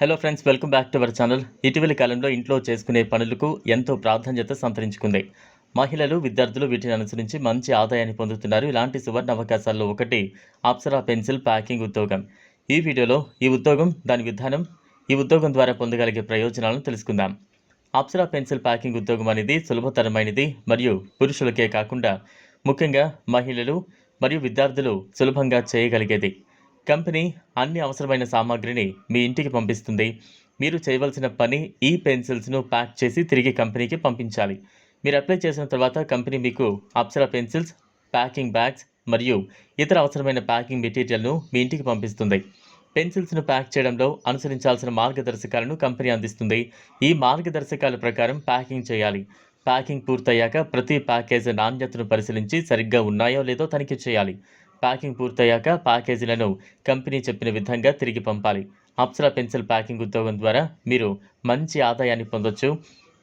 Hello friends welcome back to our channel ఇటీవలి కాలంలో ఇంట్లో చేసుకునే పనులకు ఎంతో ప్రాధాన్యత సంతరించుకుంది. మహిళలు విద్యార్థులు వీటిని అనుసరించి మంచి ఆదాయాన్ని పొందుతున్నారు. ఇలాంటి సువర్ణ అవకాశాల్లో ఒకటి అప్సరా పెన్సిల్ ప్యాకింగ్ ఉద్యోగం. ఈ వీడియోలో ఈ ఉద్యోగం దాని విధానం ఈ ఉద్యోగం ద్వారా పొందగలిగే ప్రయోజనాలను తెలుసుకుందాం. అప్సరా పెన్సిల్ ప్యాకింగ్ ఉద్యోగం అనేది సులభతరమైనది మరియు పురుషులకే కాకుండా ముఖ్యంగా మహిళలు మరియు విద్యార్థులు సులభంగా చేయగలిగేది. కంపెనీ అన్ని అవసరమైన సామాగ్రిని మీ ఇంటికి పంపిస్తుంది. మీరు చేయవలసిన పని ఈ పెన్సిల్స్ను ప్యాక్ చేసి తిరిగి కంపెనీకి పంపించాలి. మీరు అప్లై చేసిన తర్వాత కంపెనీ మీకు అప్సరా పెన్సిల్స్ ప్యాకింగ్ బ్యాగ్స్ మరియు ఇతర అవసరమైన ప్యాకింగ్ మెటీరియల్ను మీ ఇంటికి పంపిస్తుంది. పెన్సిల్స్ను ప్యాక్ చేయడంలో అనుసరించాల్సిన మార్గదర్శకాలను కంపెనీ అందిస్తుంది. ఈ మార్గదర్శకాల ప్రకారం ప్యాకింగ్ చేయాలి. ప్యాకింగ్ పూర్తయ్యాక ప్రతి ప్యాకేజ్ నాణ్యతను పరిశీలించి సరిగ్గా ఉన్నాయో లేదో తనిఖీ చేయాలి. ప్యాకింగ్ పూర్తయ్యాక ప్యాకేజీలను కంపెనీ చెప్పిన విధంగా తిరిగి పంపాలి. అప్సరా పెన్సిల్ ప్యాకింగ్ ఉద్యోగం ద్వారా మీరు మంచి ఆదాయాన్ని పొందొచ్చు.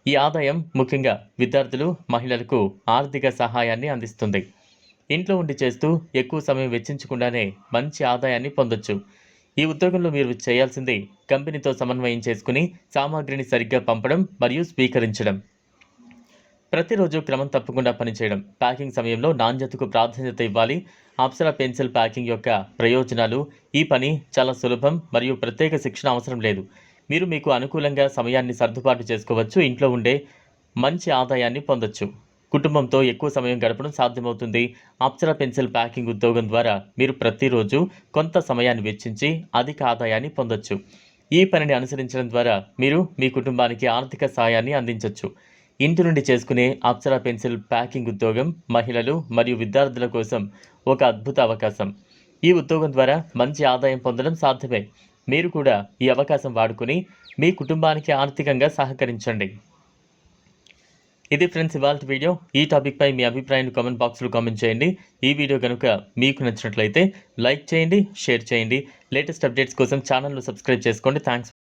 ఈ ఆదాయం ముఖ్యంగా విద్యార్థులు మహిళలకు ఆర్థిక సహాయాన్ని అందిస్తుంది. ఇంట్లో ఉండి చేస్తూ ఎక్కువ సమయం వెచ్చించకుండానే మంచి ఆదాయాన్ని పొందొచ్చు. ఈ ఉద్యోగంలో మీరు చేయాల్సింది కంపెనీతో సమన్వయం చేసుకుని సామాగ్రిని సరిగ్గా పంపడం మరియు స్వీకరించడం. ప్రతిరోజు క్రమం తప్పకుండా పనిచేయడం. ప్యాకింగ్ సమయంలో నాణ్యతకు ప్రాధాన్యత ఇవ్వాలి. అప్సర పెన్సిల్ ప్యాకింగ్ యొక్క ప్రయోజనాలు. ఈ పని చాలా సులభం మరియు ప్రత్యేక శిక్షణ అవసరం లేదు. మీరు మీకు అనుకూలంగా సమయాన్ని సర్దుబాటు చేసుకోవచ్చు. ఇంట్లో ఉండే మంచి ఆదాయాన్ని పొందొచ్చు. కుటుంబంతో ఎక్కువ సమయం గడపడం సాధ్యమవుతుంది. అప్సర పెన్సిల్ ప్యాకింగ్ ఉద్యోగం ద్వారా మీరు ప్రతిరోజు కొంత సమయాన్ని వెచ్చించి అధిక ఆదాయాన్ని పొందొచ్చు. ఈ పనిని అనుసరించడం ద్వారా మీరు మీ కుటుంబానికి ఆర్థిక సాయాన్ని అందించవచ్చు ఇంటి నుండి చేసుకునే అప్సరా పెన్సిల్ ప్యాకింగ్ ఉద్యోగం మహిళలు మరియు విద్యార్థుల కోసం ఒక అద్భుత అవకాశం. ఈ ఉద్యోగం ద్వారా మంచి ఆదాయం పొందడం సాధ్యమే. మీరు కూడా ఈ అవకాశం వాడుకొని మీ కుటుంబానికి ఆర్థికంగా సహకరించండి. ఇది ఫ్రెండ్స్ ఇవాళ వీడియో. ఈ టాపిక్పై మీ అభిప్రాయాన్ని కామెంట్ బాక్స్లో కామెంట్ చేయండి. ఈ వీడియో కనుక మీకు నచ్చినట్లయితే లైక్ చేయండి షేర్ చేయండి. లేటెస్ట్ అప్డేట్స్ కోసం ఛానల్ను సబ్స్క్రైబ్ చేసుకోండి. థ్యాంక్స్